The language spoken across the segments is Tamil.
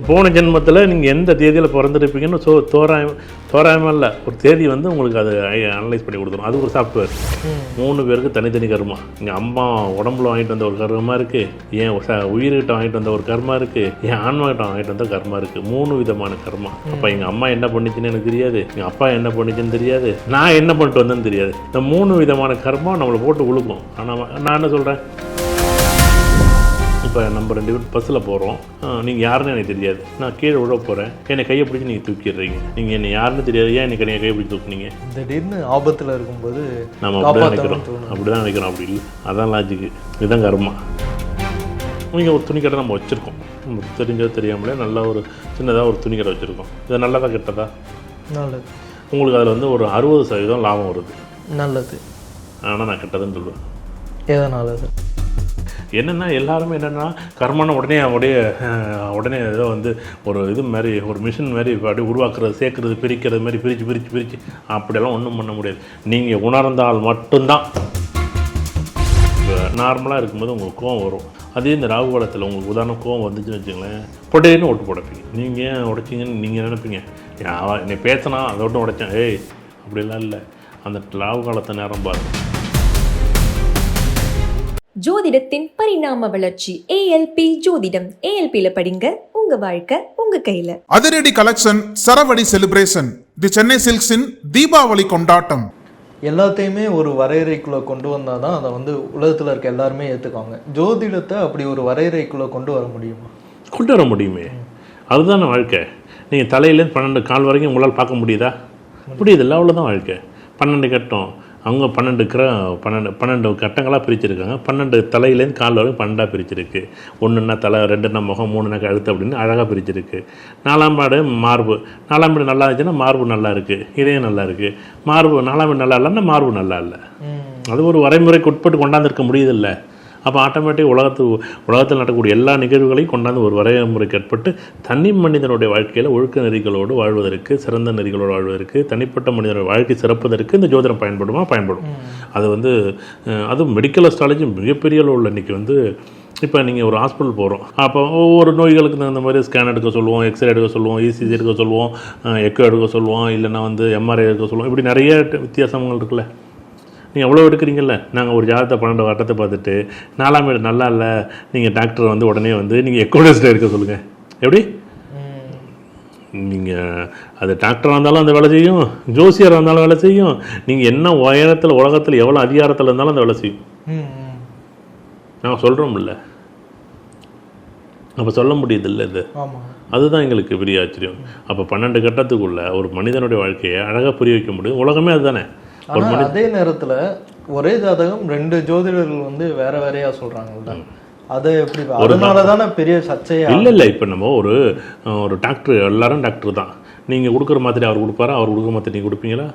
போன ஜென்மத்தில் நீங்கள் எந்த தேதியில் பிறந்திருப்பீங்கன்னு சோ தோராயம் தோராயமாக இல்லை ஒரு தேதி வந்து உங்களுக்கு அது அனலைஸ் பண்ணி கொடுத்துரும். அது ஒரு சாஃப்ட்வேர் மூணு பேருக்கு தனித்தனி கர்மா. எங்கள் அம்மா உடம்புல வாங்கிட்டு வந்த ஒரு கர்மா இருக்குது என் ச- உயிர்கிட்ட வாங்கிட்டு வந்த ஒரு கர்மா இருக்குது என் ஆன்மாகிட்ட வாங்கிட்டு வந்த கர்மா இருக்குது மூணு விதமான கர்மா. அப்போ எங்கள் அம்மா என்ன பண்ணிச்சுன்னு எனக்கு தெரியாது. எங்கள் அப்பா என்ன பண்ணிச்சுன்னு தெரியாது. நான் என்ன பண்ணிட்டு வந்தேன்னு தெரியாது. இந்த மூணு விதமான கர்மா நம்மளை போட்டு உழுக்கும். ஆனால் நான் என்ன சொல்கிறேன் இப்போ நம்ம ரெண்டு பேரும் பஸ்ஸில் போகிறோம் நீங்கள் யாருன்னு எனக்கு தெரியாது. நான் கீழே விழ போகிறேன் என்னை கையை பிடிச்சி நீங்கள் தூக்கிடுறீங்க. நீங்கள் என்னை யாருன்னு தெரியாது. ஏன் எனக்கு கையை பிடிச்சி தூக்குனீங்க? திடீர்னு ஆபத்தில் இருக்கும்போது நம்ம அப்படி தான் நினைக்கிறோம். அப்படி தான் நினைக்கிறோம். அப்படி இல்லை. அதான் லாஜிக்கு இதுதான் கர்மா. நீங்கள் ஒரு துணிக்கடை நம்ம வச்சுருக்கோம். நமக்கு தெரிஞ்சோ தெரியாமலே நல்லா ஒரு சின்னதாக ஒரு துணிக்கடை வச்சுருக்கோம். இது நல்லதா கெட்டதா? நல்லது. உங்களுக்கு அதில் வந்து ஒரு அறுபது சதவீதம் லாபம் வருது. நல்லது. ஆனால் நான் கெட்டதுன்னு சொல்லுவேன் எதனால சார்? என்னென்னா எல்லாருமே என்னென்னா கர்மான உடனே உடைய உடனே ஏதோ வந்து ஒரு இது மாதிரி ஒரு மிஷின் மாதிரி அப்படியே உருவாக்குறது சேர்க்குறது பிரிக்கிறது மாதிரி பிரித்து பிரித்து பிரித்து அப்படியெல்லாம் ஒன்றும் பண்ண முடியாது. நீங்கள் உணர்ந்தால் மட்டும்தான். நார்மலாக இருக்கும்போது உங்களுக்கு கோவம் வரும். அதே இந்த ராகு காலத்தில் உங்களுக்கு உதாரணம் கோவம் வந்துச்சுன்னு வச்சுங்களேன் பொட்டேன்னு ஓட்டு போடப்பீங்க. நீங்கள் ஏன் உடைச்சிங்கன்னு நீங்கள் நினைப்பீங்க? என்னை பேசினா அதை விட்டு உடைச்சேன். ஏய் அப்படிலாம் இல்லை. அந்த ராகு காலத்தை நேரம் பாருங்கள் ஜோதிடத்தின் பரிணாம வளர்ச்சி ஏஎல்பி ஜோதிடம். ஏஎல்பியில படிங்க உங்க வாழ்க்கை உங்க கையில. அதிரடி கலெக்ஷன் சரவடி செலிப்ரேஷன் தி சென்னை சில்க்ஸின் தீபாவளி கொண்டாட்டம். எல்லாத்தையுமே ஒரு வரையறைக்குள்ளே கொண்டு வந்தால் தான் அதை வந்து உலகத்தில் இருக்க எல்லாருமே ஏற்றுக்குவாங்க ஜோதிடத்தை அப்படி ஒரு வரையறைக்குள்ளே கொண்டு வர முடியுமா? கொண்டு வர முடியுமே. அதுதானே வாழ்க்கை. நீங்கள் தலையிலேருந்து பன்னெண்டு கால் வரைக்கும் உங்களால் பார்க்க முடியுதா? முடியுதில்ல அவ்வளோதான் வாழ்க்கை. பன்னெண்டு கட்டம். அவங்க பன்னெண்டு கிர பன்னெண்டு பன்னெண்டு கட்டங்களாக பிரிச்சிருக்காங்க. பன்னெண்டு தலையிலேருந்து கால் வரைக்கும் பன்னெண்டாக பிரிச்சிருக்கு. ஒன்றுன்னா தலை ரெண்டுன்னா முகம் மூணுனா கழுத்து அப்படின்னு அழகாக பிரிச்சிருக்கு. நாலாம் பாடு மார்பு. நாலாம் பாடு நல்லா இருந்துச்சுன்னா மார்பு நல்லா இருக்குது இதயம் நல்லா இருக்குது மார்பு நாலாம் பாடு நல்லா இல்லைன்னா மார்பு நல்லா இல்லை. அது ஒரு வரைமுறைக்கு உட்பட்டு கொண்டாந்துருக்க முடியுதில்ல. அப்போ ஆட்டோமேட்டிக் உலகத்து உலகத்தில் நடக்கக்கூடிய எல்லா நிகழ்வுகளையும் கொண்டாந்து ஒரு வரைமுறைக்கு ஏற்பட்டு தனி மனிதனுடைய வாழ்க்கையில் ஒழுக்க நெறிகளோடு வாழ்வதற்கு சிறந்த நெறிகளோடு வாழ்வதற்கு தனிப்பட்ட மனிதனுடைய வாழ்க்கை சிறப்பதற்கு இந்த ஜோதிடம் பயன்படுமா? பயன்படும். அது வந்து அதுவும் மெடிக்கல் அஸ்ட்ராலஜி மிகப்பெரிய அளவில் இன்னைக்கு வந்து இப்போ நீங்கள் ஒரு ஹாஸ்பிட்டல் போகிறோம் அப்போ ஒவ்வொரு நோய்களுக்கு தகுந்த மாதிரி ஸ்கேன் எடுக்க சொல்லுவோம் எக்ஸ்ரே எடுக்க சொல்லுவோம் இசிஜி எடுக்க சொல்லுவோம் எக்கோ எடுக்க சொல்லுவோம் இல்லைன்னா வந்து எம்ஆர்ஐ எடுக்க சொல்லுவோம். இப்படி நிறைய வித்தியாசங்கள் இருக்குல்ல. நீங்கள் எவ்வளோ எடுக்கிறீங்கல்ல? நாங்கள் ஒரு ஜாதகத்தை பன்னெண்டு வட்டத்தை பார்த்துட்டு நாலாம் வீடு நல்லா இல்லை நீங்கள் டாக்டர் வந்து உடனே வந்து நீங்கள் எக்கோடஸ்ட் எடுக்க சொல்லுங்கள் எப்படி? நீங்கள் அது டாக்டராக இருந்தாலும் அந்த வேலை செய்யும் ஜோசியராக இருந்தாலும் வேலை செய்யும். நீங்கள் என்ன உயரத்தில் உலகத்தில் எவ்வளோ அதிகாரத்தில் இருந்தாலும் அந்த வேலை செய்யும். நாங்கள் சொல்கிறோம்ல அப்போ சொல்ல முடியுதில்ல இது. அதுதான் எங்களுக்கு பெரிய ஆச்சரியம். அப்போ பன்னெண்டு கட்டத்துக்குள்ள ஒரு மனிதனுடைய வாழ்க்கையை அழகாக புரிய வைக்க முடியும். உலகமே அதுதானே. ஆனால் அதே நேரத்தில் ஒரே ஜாதகம் ரெண்டு ஜோதிடர்கள் வந்து வேற வேறையா சொல்கிறாங்கல்ல அது எப்படி அதனால தானே பெரிய சர்ச்சையா இல்லை இல்லை இப்போ நம்ம ஒரு ஒரு டாக்டர் எல்லாரும் டாக்டர் தான். நீங்கள் கொடுக்குற மாத்திரை அவர் கொடுப்பாரா? அவர் கொடுக்குற மாத்திரை நீங்கள் கொடுப்பீங்களா?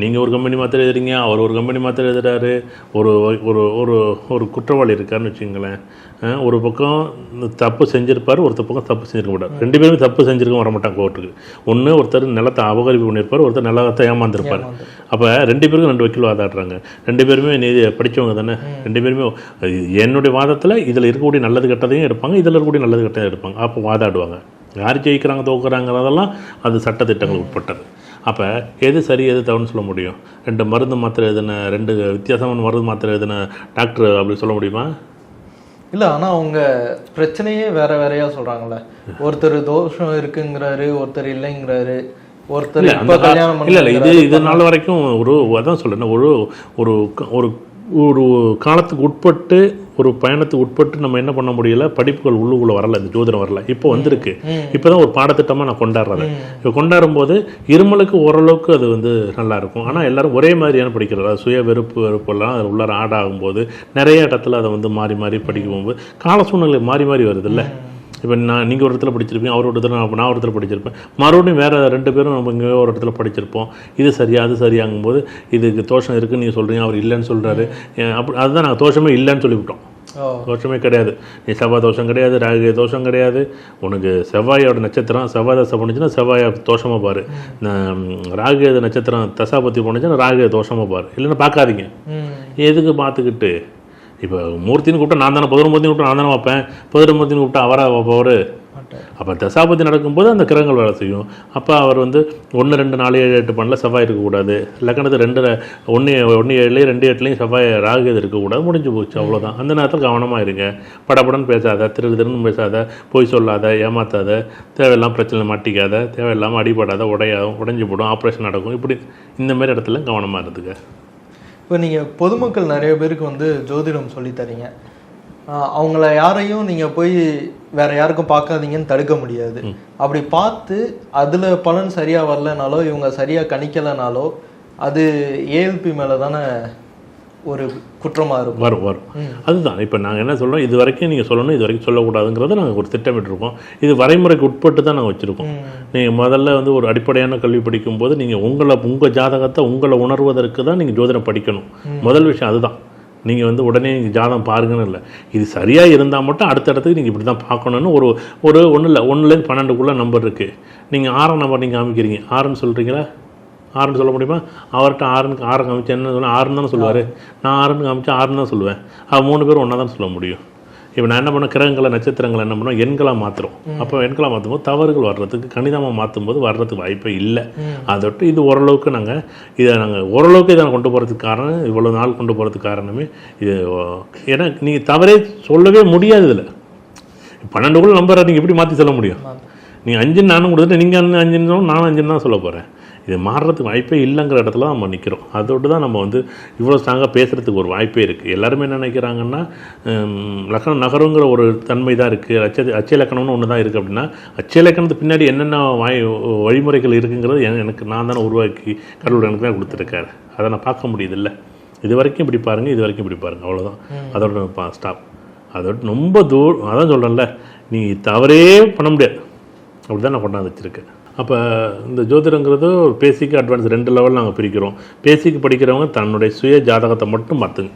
நீங்கள் ஒரு கம்பெனி மாத்திரை எழுதுறீங்க அவர் ஒரு கம்பெனி மாத்திரை எழுதுறாரு ஒரு ஒரு ஒரு ஒரு குற்றவாளி இருக்காருன்னு வச்சுங்களேன் ஒரு பக்கம் தப்பு செஞ்சிருப்பார் ஒருத்தர் பக்கம் தப்பு செஞ்சிருக்க மாட்டார். ரெண்டு பேருமே தப்பு செஞ்சிருக்க வர மாட்டாங்க கோர்ட்டுக்கு. ஒன்று ஒருத்தர் நிலத்தை அபகரிப்பு பண்ணியிருப்பார் ஒருத்தர் நிலத்தை ஏமாந்துருப்பார். அப்போ ரெண்டு பேருக்கும் ரெண்டு வக்கீல் வாதாடுறாங்க. ரெண்டு பேருமே நீதி படித்தவங்க தானே. ரெண்டு பேருமே என்னுடைய வாதத்தில் இதில் இருக்கக்கூடிய நல்லது கெட்டதையும் எடுப்பாங்க இதில் இருக்கக்கூடிய நல்லது கெட்டதையும் எடுப்பாங்க. அப்போ வாதாடுவாங்க. யார் ஜெயிக்கிறாங்க தோக்குறாங்கிறதெல்லாம் அது சட்டத்திட்டங்கள் உட்பட்டது. அப்போ எது சரி எது தவறுன்னு சொல்ல முடியும்? ரெண்டு மருந்து மாத்திரை எதுன ரெண்டு வித்தியாசமான மருந்து மாத்திரை எதுன டாக்டர் அப்படி சொல்ல முடியுமா? இல்ல ஆனா அவங்க பிரச்சனையே வேற வேறையா சொல்றாங்கல்ல. ஒருத்தர் தோஷம் இருக்குங்கிறாரு ஒருத்தர் இல்லைங்கிறாரு ஒருத்தர் இல்ல இல்ல இது. இது நாள் வரைக்கும் ஒரு அதான் சொல்றேன் ஒரு ஒரு ஒரு காலத்துக்கு உட்பட்டு ஒரு பயணத்துக்கு உட்பட்டு நம்ம என்ன பண்ண முடியல? படிப்புகள் உள்ளுக்குள்ள வரல இந்த ஜோதிடம் வரல. இப்போ வந்திருக்கு. இப்போதான் ஒரு பாடத்திட்டமா நான் கொண்டாடுறேன். இப்போ கொண்டாடும் போது இருமலுக்கு ஓரளவுக்கு அது வந்து நல்லா இருக்கும். ஆனா எல்லாரும் ஒரே மாதிரியான படிக்கிறது அது சுய வெறுப்பு வெறுப்பெல்லாம் அது உள்ளார ஆட் ஆகும்போது நிறைய இடத்துல அதை வந்து மாறி மாறி படிக்கும் போது கால சூழ்நிலை மாறி மாறி வருது இல்ல? இப்போ நான் நீங்கள் ஒரு இடத்துல படிச்சிருப்பீங்க அவர் ஒரு இடத்துல நான் நான் ஒரு இடத்துல படிச்சிருப்பேன். மறுபடியும் வேறு ரெண்டு பேரும் நம்ம இங்கே ஒரு இடத்துல படிச்சிருப்போம். இது சரியா அது சரியாகும் போது இதுக்கு தோஷம் இருக்குன்னு நீங்கள் சொல்கிறீங்க அவர் இல்லைன்னு சொல்கிறாரு அப்படி அதுதான் நாங்கள் தோஷமே இல்லைன்னு சொல்லிவிட்டோம். தோஷமே கிடையாது. நீ செவ்வாய் தோஷம் கிடையாது ராகு தோஷம் கிடையாது. உனக்கு செவ்வாயோட நட்சத்திரம் செவ்வாய் தசை பண்ணுச்சுன்னா செவ்வாயை தோஷமாக பாரு. ராகு நட்சத்திரம் தசாபத்தி போனுச்சுன்னா ராகு தோஷமாக பாரு. இல்லைன்னா பார்க்காதீங்க. எதுக்கு பார்த்துக்கிட்டு? இப்போ மூர்த்தின்னு கூப்பிட்டா நான் தானே புதர் மூர்த்தின்னு கூப்பிட்டா நான் தானே வைப்பேன் புதர் மூர்த்தின்னு கூப்பிட்டா அவராக வைப்பவர்? அப்போ தசாபதி நடக்கும்போது அந்த கிரகங்கள் வேலை செய்யும். அப்போ அவர் வந்து ஒன்று ரெண்டு நாலு ஏழு எட்டு பண்ணல செவ்வாய் இருக்கக்கூடாது. லக்கணத்து ரெண்டு ஒன்று ஒன்று ஏழுலேயும் ரெண்டு எட்டுலேயும் செவ்வாய் ராகு இது இருக்கக்கூடாது. முடிஞ்சு போச்சு அவ்வளோதான் அந்த நேரத்தில் கவனமாக இருங்க. படப்படன்னு பேசாத திரு திருன்னு பேசாத பொய் சொல்லாத ஏமாத்தாத தேவையில்லாம பிரச்சனை மாட்டிக்காத தேவையில்லாமல் அடிபடாத உடையாதும் உடைஞ்சு போடும் ஆப்ரேஷன் நடக்கும். இப்படி இந்தமாரி இடத்துல கவனமாக இருந்துக்க. இப்போ நீங்கள் பொதுமக்கள் நிறைய பேருக்கு வந்து ஜோதிடம் சொல்லி தரீங்க. ஆஹ் அவங்கள யாரையும் நீங்கள் போய் வேற யாருக்கும் பார்க்காதீங்கன்னு தடுக்க முடியாது. அப்படி பார்த்து அதில் பலன் சரியாக வரலனாலோ இவங்க சரியாக கணிக்கலைனாலோ அது ஏஎல்பி மேலே தானே ஒரு குற்றமாக இருக்கும். வரும் வரும். அதுதான். இப்போ நாங்கள் என்ன சொல்கிறோம் இது வரைக்கும் நீங்கள் சொல்லணும் இது வரைக்கும் சொல்லக்கூடாதுங்கிறத நாங்கள் ஒரு திட்டமிட்டிருக்கோம். இது வரைமுறைக்கு உட்பட்டு தான் நாங்கள் வச்சுருக்கோம். நீங்கள் முதல்ல வந்து ஒரு அடிப்படையான கல்வி படிக்கும்போது நீங்கள் உங்களை உங்கள் ஜாதகத்தை உங்களை உணர்வதற்கு தான் நீங்கள் ஜோதிடம் படிக்கணும். முதல் விஷயம் அதுதான். நீங்கள் வந்து உடனே நீங்கள் ஜாதகம் பாருங்கன்னு இல்லை. இது சரியாக இருந்தால் மட்டும் அடுத்த இடத்துக்கு நீங்கள் இப்படி தான் பார்க்கணுன்னு ஒரு ஒரு ஒன்றும் இல்லை ஒன்றுலேருந்து பன்னெண்டுக்குள்ளே நம்பர் இருக்குது நீங்கள் ஆறாம் நம்பர் நீங்கள் காமிக்கிறீங்க. ஆறுன்னு சொல்கிறீங்களா ஆறுன்னு சொல்ல முடியுமா? அவர்கிட்ட ஆறுன்னு ஆறு காமிச்சு என்ன சொல்ல ஆறுன்னு தானே சொல்லுவார். நான் ஆறுன்னு காமிச்சு ஆறுன்னு தான் சொல்லுவேன். அவன் மூணு பேரும் ஒன்றா தான் சொல்ல முடியும். இப்போ நான் என்ன பண்ண கிரகங்களை நட்சத்திரங்களை என்ன பண்ணோம்? எண்களாக மாற்றுறோம் அப்போ எண்களாக மாற்றும் போது தவறுகள் வர்றதுக்கு கணிதமாக மாற்றும் போது வர்றதுக்கு வாய்ப்பே இல்லை. அதொட்டு இது ஓரளவுக்கு நாங்கள் இதை நாங்கள் ஓரளவுக்கு இதை கொண்டு போகிறதுக்கு காரணம் இவ்வளோ நாள் கொண்டு போகிறதுக்கு காரணமே இது. ஏன்னா நீங்கள் தவறே சொல்லவே முடியாது இதில். பன்னெண்டுக்குள்ள நம்பரை நீங்கள் எப்படி மாற்றி சொல்ல முடியும்? நீங்கள் அஞ்சுன்னு நானும் கொடுத்துட்டு நீங்கள் அஞ்சு அஞ்சுன்னு சொன்னா நானும் அஞ்சுன்னு தான் சொல்ல போகிறேன் இது மாறுறதுக்கு வாய்ப்பே இல்லைங்கிற இடத்துல தான் நம்ம நிற்கிறோம் அதோடு தான் நம்ம வந்து இவ்வளோ ஸ்ட்ராங்காக பேசுகிறதுக்கு ஒரு வாய்ப்பே இருக்குது எல்லாருமே என்ன நினைக்கிறாங்கன்னா லக்கணம் நகருங்கிற ஒரு தன்மை தான் இருக்குது அச்ச அச்சய லக்கணம்னு ஒன்று தான் இருக்குது அப்படின்னா அச்சய லக்கணத்துக்கு பின்னாடி என்னென்ன வாய் வழிமுறைகள் இருக்குங்கிறது என- எனக்கு நான் தானே உருவாக்கி கடவுள் எனக்கு தான் கொடுத்துருக்காரு. அதை நான் பார்க்க முடியுதில்ல. இது வரைக்கும் இப்படி பாருங்கள் இது வரைக்கும் இப்படி பாருங்கள் அவ்வளோதான் அதோட ஸ்டாப் அதோட ரொம்ப தூரம் அதான் சொல்கிறேன்ல நீ தவறே பண்ண முடியாது. அப்படி தான் நான் கொண்டாந்து வச்சுருக்கேன். அப்போ இந்த ஜோதிடங்கிறது ஒரு பேசிக் அட்வான்ஸ் ரெண்டு லெவல் நாங்கள் பிரிக்கிறோம். பேசிக் படிக்கிறவங்க தன்னுடைய சுய ஜாதகத்தை மட்டும் மாற்றுங்க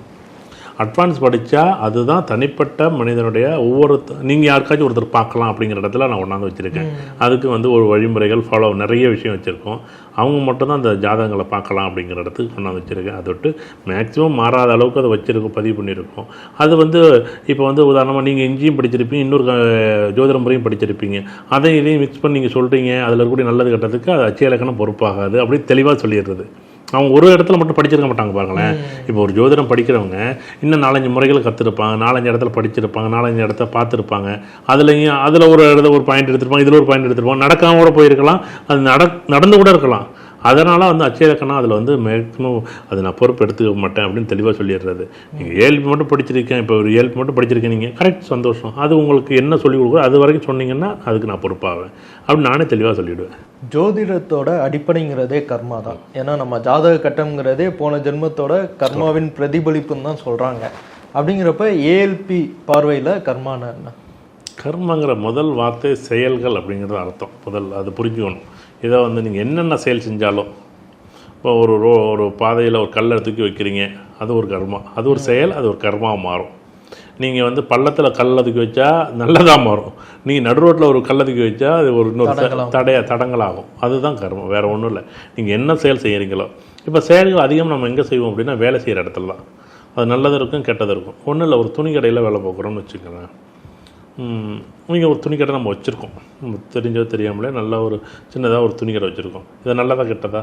அட்வான்ஸ் படித்தா அதுதான் தனிப்பட்ட மனிதனுடைய ஒவ்வொரு நீங்கள் யாருக்காச்சும் ஒருத்தர் பார்க்கலாம் அப்படிங்கிற இடத்துல நான் கொண்டாந்து வச்சுருக்கேன். அதுக்கு வந்து ஒரு வழிமுறைகள் ஃபாலோ நிறைய விஷயம் வச்சுருக்கோம். அவங்க மட்டும்தான் அந்த ஜாதகங்களை பார்க்கலாம் அப்படிங்கிற இடத்துக்கு கொண்டாந்து வச்சுருக்கேன். அதை விட்டு மேக்ஸிமம் மாறாத அளவுக்கு அதை வச்சுருக்கோம் பதிவு பண்ணியிருக்கோம். அது வந்து இப்போ வந்து உதாரணமாக நீங்கள் இஞ்சியும் படிச்சிருப்பீங்க இன்னொரு ஜோதிட முறையும் படிச்சிருப்பீங்க. அதையும் இதையும் மிக்ஸ் பண்ணி நீங்கள் சொல்கிறீங்க அதில் இருக்கக்கூடிய நல்லது கெட்டதுக்கு அது அச்சய இலக்கணம் பொறுப்பாகாது அப்படி தெளிவாக சொல்லிடுறது. அவங்க ஒரு இடத்துல மட்டும் படிச்சிருக்க மாட்டாங்க பாருங்களேன். இப்போ ஒரு ஜோதிடம் படிக்கிறவங்க இன்னும் நாலஞ்சு முறைகளை கற்றுருப்பாங்க நாலஞ்சு இடத்துல படிச்சிருப்பாங்க நாலஞ்சு இடத்த பார்த்துருப்பாங்க. அதுலேயும் அதில் ஒரு இடத்துல ஒரு பாயிண்ட் எடுத்திருப்பாங்க இதில் ஒரு பாயிண்ட் எடுத்திருப்பாங்க. நடக்காம கூட போயிருக்கலாம் அது நட நடந்து கூட இருக்கலாம். அதனால் வந்து அச்சய இலக்கணம் அதில் வந்து மேக்ஸிமம் அது நான் பொறுப்பு எடுத்துக்க மாட்டேன் அப்படின்னு தெளிவாக சொல்லிடுறது. நீங்கள் ஏழ்பி மட்டும் படிச்சிருக்கேன் இப்போ ஒரு ஏழ்பி மட்டும் படிச்சிருக்கேன் நீங்கள் கரெக்ட் சந்தோஷம். அது உங்களுக்கு என்ன சொல்லிக் கொடுக்குறோ அது வரைக்கும் சொன்னீங்கன்னா அதுக்கு நான் பொறுப்பாவேன். அப்படின்னு நானே தெளிவாக சொல்லிவிடுவேன் ஜோதிடத்தோட அடிப்படைங்கிறதே கர்மா தான். ஏன்னா நம்ம ஜாதக கட்டம்ங்கிறதே போன ஜென்மத்தோட கர்மாவின் பிரதிபலிப்புன்னு தான் சொல்றாங்க. அப்படிங்கிறப்ப ஏஎல்பி பார்வையில கர்மான என்ன? கர்மங்கிற முதல் வார்த்தை செயல்கள் அப்படிங்கிறது அர்த்தம். முதல் அது புரிஞ்சுக்கணும். இதை வந்து நீங்கள் என்னென்ன செயல் செஞ்சாலும் இப்போ ஒரு ரோ ஒரு பாதையில் ஒரு கல்லை தூக்கி வைக்கிறீங்க அது ஒரு கர்மா. அது ஒரு செயல் அது ஒரு கர்மாவை மாறும். நீங்கள் வந்து பள்ளத்தில் கல்லை தூக்கி வச்சா நல்லதாக மாறும். நீங்கள் நடு ரோட்டில் ஒரு கல்லை தூக்கி வச்சா அது ஒரு இன்னொரு. தடைய தடங்களாகும் அதுதான் கர்மம். வேறு ஒன்றும் இல்லை. நீங்கள் என்ன செயல் செய்கிறீங்களோ இப்போ செயல்கள் அதிகம் நம்ம எங்கே செய்வோம் அப்படின்னா வேலை செய்கிற இடத்துல தான். அது நல்லது இருக்கும் கெட்டது இருக்கும். ஒன்றும் இல்லை ஒரு துணி கடையில் வேலை பார்க்குறோம்னு வச்சுக்கோங்களேன். நீங்கள் ஒரு துணி கடை நம்ம வச்சுருக்கோம். நம்ம தெரிஞ்சோ தெரியாமலே நல்ல ஒரு சின்னதாக ஒரு துணி கடை வச்சுருக்கோம். இது நல்லதா கெட்டதா?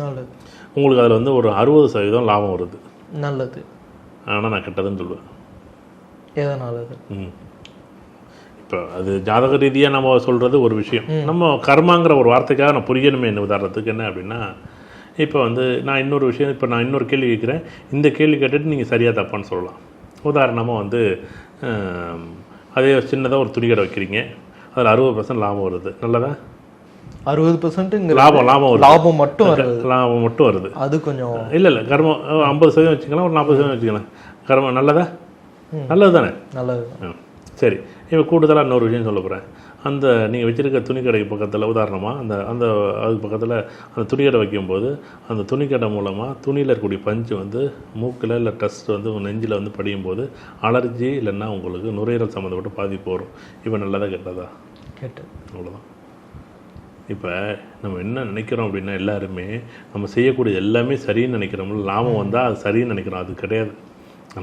நல்லது. உங்களுக்கு அதில் வந்து ஒரு அறுபது சதவீதம் லாபம் வருது. நல்லது. ஆனால் நான் கெட்டதுன்னு சொல்லுவேன். எதனாலது? ம். இப்போ அது ஜாதக ரீதியாக நம்ம சொல்கிறது ஒரு விஷயம். நம்ம கர்மாங்கிற ஒரு வார்த்தைக்காக நான் புரியணுமே என்ன உதாரணத்துக்கு என்ன அப்படின்னா இப்போ வந்து நான் இன்னொரு விஷயம் இப்போ நான் இன்னொரு கேள்வி கேட்குறேன். இந்த கேள்வி கேட்டுட்டு நீங்கள் சரியாக தப்பான்னு சொல்லலாம். உதாரணமாக வந்து அதே சின்னதாக ஒரு துணி கடை வைக்கிறீங்க. அதில் அறுபது பர்சன்ட் லாபம் வருது. நல்லதா? அறுபது பர்சன்ட்டுங்கிற லாபம் லாபம் வருது. லாபம் மட்டும் வருது. லாபம் மட்டும் வருது. அது கொஞ்சம் இல்லை இல்லை கர்மம் ஐம்பது சதவீதம் வச்சுக்கலாம் ஒரு நாற்பது சதவீதம் வச்சுக்கலாம். கர்மம் நல்லதா? நல்லது தானே நல்லது சரி. இப்போ கூடுதலாக இன்னொரு விஷயம் சொல்ல போகிறேன் அந்த நீங்கள் வச்சிருக்க துணிக்கடை பக்கத்தில் உதாரணமாக அந்த அந்த அது பக்கத்தில் அந்த துணிக்கடை வைக்கும்போது அந்த துணிக்கடை மூலமாக துணியில் இருக்கக்கூடிய பஞ்சு வந்து மூக்கில் இல்லை டஸ்ட் வந்து உங்க நெஞ்சில் வந்து படியும் போது அலர்ஜி இல்லைன்னா உங்களுக்கு நுரையீரல் சம்மந்தப்பட்ட பாதிப்பு வரும். இப்போ நல்லதா கெட்டதா? கேட்டு அவ்வளோதான் இப்போ நம்ம என்ன நினைக்கிறோம் அப்படின்னா எல்லாருமே நம்ம செய்யக்கூடிய எல்லாமே சரின்னு நினைக்கிறோம்ல லாபம் வந்தால் அது சரின்னு நினைக்கிறோம். அது கிடையாது.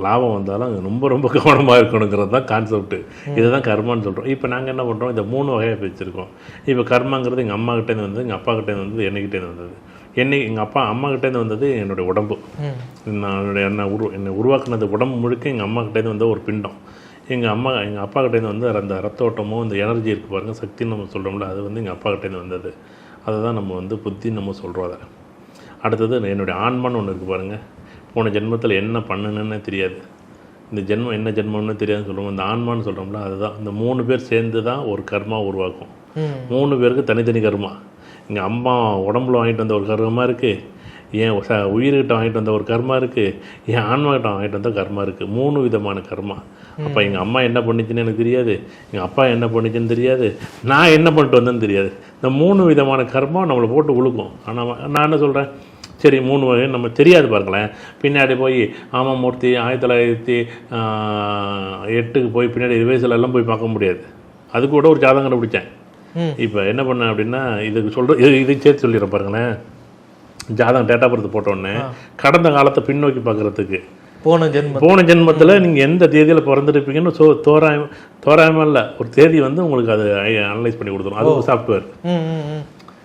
லாபம் வந்தாலும் அது ரொம்ப ரொம்ப கவனமாக இருக்கணுங்கிறது தான் கான்செப்ட்டு இதுதான் கர்மான்னு சொல்கிறோம் இப்போ நாங்கள் என்ன பண்ணுறோம் இந்த மூணு வகையாக பிரிச்சிருக்கோம். இப்போ கர்மாங்கிறது எங்கள் அம்மா கிட்டேருந்து வந்தது எங்கள் அப்பா கிட்டேருந்து வந்தது என்னைக்கிட்டேருந்து வந்தது. என்னை எங்கள் அப்பா அம்மா கிட்டேருந்து வந்தது என்னுடைய உடம்பு. நான் என்னை உரு என்னை உருவாக்குனது உடம்பு முழுக்க எங்கள் அம்மா கிட்டேருந்து வந்த ஒரு பிண்டம். எங்கள் அம்மா எங்கள் அப்பா கிட்டேருந்து வந்து அந்த ரத்த ஓட்டமோ இந்த எனர்ஜி இருக்குது பாருங்கள் சக்தின்னு நம்ம சொல்கிறோம்ல அது வந்து எங்கள் அப்பா கிட்டேருந்து வந்தது. அதை தான் நம்ம வந்து புத்தின்னு நம்ம சொல்கிறோம் அதை. அடுத்தது என்னுடைய ஆன்மான்னு ஒன்று இருக்குது பாருங்கள் போன ஜென்மத்தில் என்ன பண்ணுனேன்னு தெரியாது. இந்த ஜென்மம் என்ன ஜென்மம்னு தெரியாதுன்னு சொல்லுவோம் இந்த ஆன்மான்னு சொல்கிறோம்ல அதுதான். இந்த மூணு பேர் சேர்ந்து தான் ஒரு கர்மா உருவாக்கும். மூணு பேருக்கு தனித்தனி கர்மா. எங்கள் அம்மா உடம்புல வாங்கிட்டு வந்த ஒரு கர்மா இருக்குது என் ச உயிர்கிட்ட வாங்கிட்டு வந்த ஒரு கர்மா இருக்குது என் ஆன்மாகிட்ட வாங்கிட்டு வந்த கர்மா இருக்குது மூணு விதமான கர்மா. அப்போ எங்கள் அம்மா என்ன பண்ணிச்சுன்னு எனக்கு தெரியாது. எங்கள் அப்பா என்ன பண்ணிச்சுன்னு தெரியாது. நான் என்ன பண்ணிட்டு வந்தேன்னு தெரியாது. இந்த மூணு விதமான கர்மா நம்மளை போட்டு உழுக்கும். ஆனால் நான் என்ன சொல்கிறேன் சரி மூணு நம்ம தெரியாது பாருங்களேன். பின்னாடி போய் ஆமாமூர்த்தி ஆயிரத்தி தொள்ளாயிரத்தி எட்டுக்கு போய் பின்னாடி ரிவைசல் எல்லாம் போய் பார்க்க முடியாது. அது கூட ஒரு ஜாதகம் கண்டுபிடிச்சேன். இப்போ என்ன பண்ணேன் அப்படின்னா இதுக்கு சொல்கிற இது இதை சேர்த்து சொல்லிடுறேன் பாருங்களேன். ஜாதகம் டேட்டா பர்த் போட்டோன்னே கடந்த காலத்தை பின்னோக்கி பார்க்குறதுக்கு. போன ஜென்மம் போன ஜென்மத்தில் நீங்கள் எந்த தேதியில் பிறந்திருப்பீங்கன்னு சோ தோராயம் தோராயமாக இல்லை. ஒரு தேதி வந்து உங்களுக்கு அது அனலைஸ் பண்ணி கொடுத்துரும். அது ஒரு சாஃப்ட்வேர்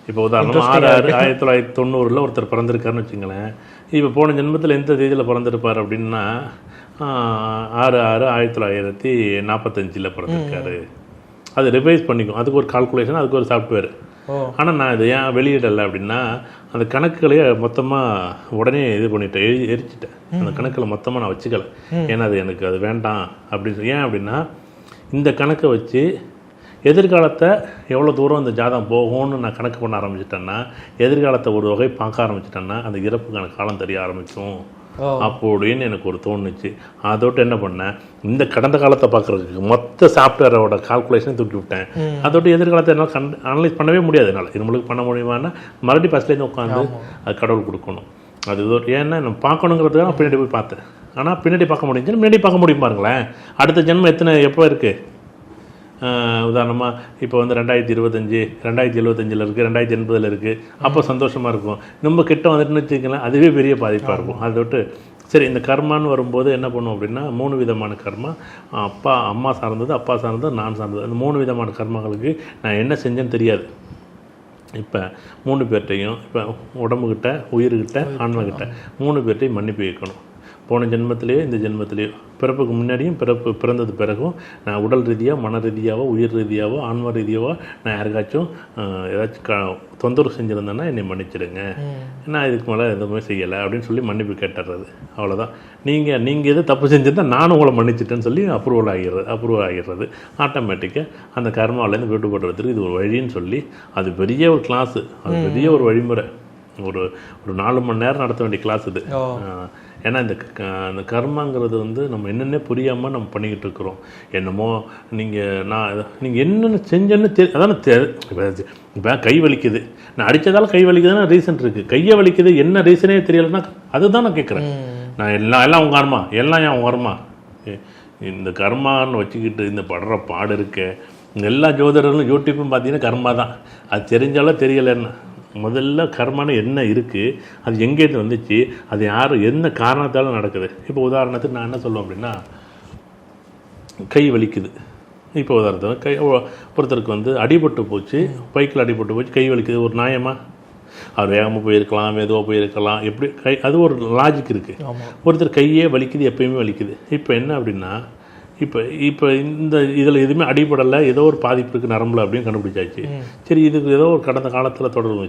இப்போ உதாரணமாக ஆறு ஆறு ஆயிரத்தி தொள்ளாயிரத்தி தொண்ணூறில் ஒருத்தர் பிறந்திருக்காருன்னு வச்சுங்களேன் இப்போ போன ஜென்மத்தில் எந்த தேதியில் பிறந்திருப்பார் அப்படின்னா ஆறு ஆறு ஆயிரத்தி தொள்ளாயிரத்தி நாற்பத்தஞ்சில் பிறந்திருக்காரு. அது ரிவைஸ் பண்ணிக்கும். அதுக்கு ஒரு கால்குலேஷன் அதுக்கு ஒரு சாஃப்ட்வேர் ஆனால் நான் இதை ஏன் வெளியிடலை அப்படின்னா அந்த கணக்குகளையே மொத்தமாக உடனே இது பண்ணிட்டேன் எரி எரிச்சிட்டேன். அந்த கணக்கில் மொத்தமாக நான் வச்சுக்கல. ஏன்னா அது எனக்கு அது வேண்டாம் அப்படின்னு ஏன் அப்படின்னா இந்த கணக்கை வச்சு எதிர்காலத்தை எவ்வளோ தூரம் இந்த ஜாதகம் போகும்னு நான் கணக்கு பண்ண ஆரம்பிச்சிட்டேன்னா எதிர்காலத்தை ஒரு வகை பார்க்க ஆரம்பிச்சிட்டேன்னா அந்த இறப்புக்கான காலம் தெரிய ஆரம்பிக்கும். அப்படின்னு எனக்கு ஒரு தோணுச்சு. அதோட்டு என்ன பண்ணேன்? இந்த கடந்த காலத்தை பார்க்குறதுக்கு மொத்த சாஃப்ட்வேரோட கால்குலேஷன் தூக்கி விட்டேன். அதோட்டு எதிர்காலத்தை என்னால் கண் அனலைஸ் பண்ணவே முடியாது என்னால். இது நம்மளுக்கு பண்ண முடியுமான்னா மறுபடியும் ஃபஸ்ட்லேருந்து உட்காந்து அது கடவுள் கொடுக்கணும். அது இதோ ஏன்னா நம்ம பார்க்கணுங்கிறதுக்காக பின்னாடி போய் பார்த்தேன். ஆனால் பின்னாடி பார்க்க முடிஞ்சுன்னு முன்னாடி பார்க்க முடியும் பாருங்களேன். அடுத்த ஜென்மம் எத்தனை எப்போ இருக்குது உதாரணமாக இப்போ வந்து ரெண்டாயிரத்தி இருபத்தஞ்சி ரெண்டாயிரத்தி எழுபத்தஞ்சில் இருக்குது ரெண்டாயிரத்தி எண்பதில் இருக்குது அப்போ சந்தோஷமாக இருக்கும். நம்ம கிட்ட வந்துட்டுன்னு வச்சுக்கலாம் அதுவே பெரிய பாதிப்பாக இருக்கும். அதை விட்டு சரி இந்த கர்மான்னு வரும்போது என்ன பண்ணும் அப்படின்னா மூணு விதமான கர்மா. அப்பா அம்மா சார்ந்தது அப்பா சார்ந்தது நான் சார்ந்தது. அந்த மூணு விதமான கர்மாக்களுக்கு நான் என்ன செஞ்சேன்னு தெரியாது. இப்போ மூணு பேர்ட்டையும் இப்போ உடம்புக்கிட்ட உயிர்கிட்ட ஆன்மகிட்ட மூணு பேர்ட்டையும் மன்னிப்பு வைக்கணும் போன ஜென்மத்திலேயோ இந்த ஜென்மத்திலேயோ பிறப்புக்கு முன்னாடியும் பிறப்பு பிறந்தது பிறகும் நான் உடல் ரீதியாக மன ரீதியாவோ உயிர் ரீதியாவோ ஆன்ம ரீதியாவோ நான் யாருக்காச்சும் ஏதாச்சும் க தொந்தரவு செஞ்சுருந்தேன்னா என்னை மன்னிச்சிடுங்க. நான் இதுக்கு மேலே எதுவுமே செய்யலை அப்படின்னு சொல்லி மன்னிப்பு கேட்டுறது. அவ்வளோதான் நீங்கள் நீங்கள் எது தப்பு செஞ்சிருந்தா நானும் உங்களை மன்னிச்சிட்டேன்னு சொல்லி அப்ரூவல் ஆகிடுறது அப்ரூவல் ஆகிடுறது. ஆட்டோமேட்டிக்காக அந்த கர்மாவிலேருந்து விடுபடுறதுக்கு இது ஒரு வழின்னு சொல்லி அது பெரிய ஒரு கிளாஸு அது பெரிய ஒரு வழிமுறை. ஒரு ஒரு நாலு மணி நேரம் நடத்த வேண்டிய கிளாஸ் இது. ஏன்னா இந்த அந்த கர்மாங்கிறது வந்து நம்ம என்னென்ன புரியாமல் நம்ம பண்ணிக்கிட்டு இருக்கிறோம். என்னமோ நீங்கள் நான் நீங்கள் என்னென்ன செஞ்சேன்னு தெரி அதான இப்போ கை வலிக்குது. நான் அடித்ததால கை வலிக்குதுன்னா ரீசன் இருக்குது கையை வலிக்குது என்ன ரீசனே தெரியலைன்னா அதுதான் நான் கேட்குறேன் நான் எல்லாம் எல்லாம் உங்கள் கர்மா எல்லாம் ஏன் உங்கள் கர்மா? இந்த கர்மான்னு வச்சுக்கிட்டு இந்த படுற பாடு இருக்க. எல்லா ஜோதிடர்களும் யூடியூப்பும் பார்த்தீங்கன்னா கர்மா தான் அது தெரிஞ்சாலும் தெரியலைன்னா. முதல்ல கர்மான்னு என்ன இருக்குது அது எங்கேருந்து வந்துச்சு அது யார் என்ன காரணத்தால் நடக்குது? இப்போ உதாரணத்துக்கு நான் என்ன சொல்லுவேன் அப்படின்னா கை வலிக்குது. இப்போ உதாரணத்துக்கு கை ஒருத்தருக்கு வந்து அடிபட்டு போச்சு பைக்கில் அடிபட்டு போச்சு கை வலிக்குது ஒரு நியாயமா? அவர் வேகமாக போயிருக்கலாம் மெதுவாக போயிருக்கலாம் எப்படி கை அது ஒரு லாஜிக் இருக்குது ஒருத்தர் கையே வலிக்குது எப்பயுமே வலிக்குது. இப்போ என்ன அப்படின்னா இப்போ இப்போ இந்த இதில் எதுவுமே அடிபடலை ஏதோ ஒரு பாதிப்பு இருக்குது நரம்புல அப்படின்னு கண்டுபிடிச்சாச்சு. சரி இதுக்கு ஏதோ ஒரு கடந்த காலத்தில் தொடர்பு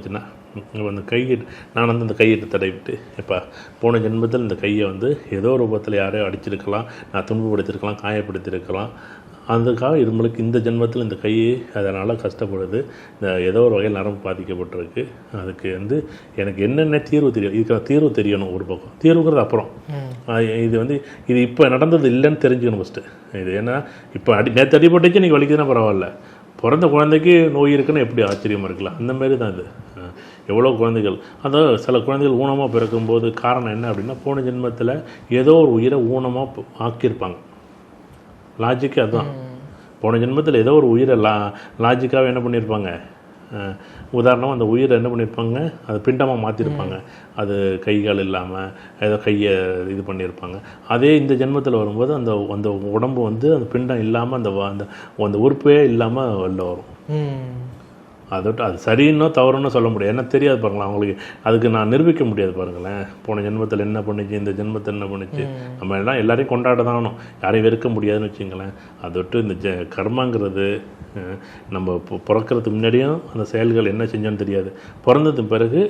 இப்போ அந்த கையிட்டு நான் வந்து அந்த கையிட்டு தடவிட்டு இப்போ போன ஜென்மத்தில் இந்த கையை வந்து ஏதோ ரூபத்தில் யாரையோ அடிச்சிருக்கலாம் நான் துன்பப்படுத்திருக்கலாம் காயப்படுத்தியிருக்கலாம் அதுக்காக இவங்களுக்கு இந்த ஜென்மத்தில் இந்த கை அதனால் கஷ்டப்படுது. இந்த ஏதோ ஒரு வகையில் நரம்பு பாதிக்கப்பட்டிருக்கு. அதுக்கு வந்து எனக்கு என்னென்ன தீர்வு தெரியும்? இதுக்கு தீர்வு தெரியணும் ஒரு பக்கம். தீர்வுங்கிறது அப்புறம். இது வந்து இது இப்போ நடந்தது இல்லைன்னு தெரிஞ்சுக்கணும் ஃபஸ்ட்டு இது ஏன்னா இப்போ அடி நேற்று அடிபட்டுச்சு நீங்கள் வலிக்குதுன்னா பரவாயில்ல. பிறந்த குழந்தைக்கு நோய் இருக்குன்னு எப்படி ஆச்சரியமாக இருக்கலாம்? அந்த மாதிரி தான் இது. எவ்வளோ குழந்தைகள். அதாவது சில குழந்தைகள் ஊனமாக பிறக்கும்போது காரணம் என்ன அப்படின்னா போன ஜென்மத்தில் ஏதோ ஒரு உயிரை ஊனமாக ஆக்கியிருப்பாங்க. லாஜிக்கு அதுதான் போன ஜென்மத்தில் ஏதோ ஒரு உயிரை லா லாஜிக்காக என்ன பண்ணியிருப்பாங்க உதாரணமாக அந்த உயிரை என்ன பண்ணியிருப்பாங்க அது பிண்டமாக மாற்றிருப்பாங்க அது கை கால் இல்லாமல் ஏதோ கையை இது பண்ணியிருப்பாங்க அதே இந்த ஜென்மத்தில் வரும்போது அந்த அந்த உடம்பு வந்து அந்த பிண்டம் இல்லாமல் அந்த வ- அந்த அந்த உறுப்பே இல்லாமல் வெளில வரும். அதோட அது சரின்னோ தவறுன்னோ சொல்ல முடியாது. என்ன தெரியாது பாருங்களேன் அவங்களுக்கு அதுக்கு நான் நிரூபிக்க முடியாது பாருங்களேன். போன ஜென்மத்தில் என்ன பண்ணுச்சு இந்த ஜென்மத்தில் என்ன பண்ணுச்சு. நம்ம எல்லாம் எல்லாரையும் கொண்டாட தான் ஆகணும். யாரையும் வெறுக்க முடியாதுன்னு வச்சுங்களேன். அதை விட்டு இந்த ஜ கர்மாங்கிறது நம்ம பிறக்கறதுக்கு முன்னாடியும் அந்த செயல்கள் என்ன செஞ்சோன்னு தெரியாது. பிறந்ததுக்கு பிறகு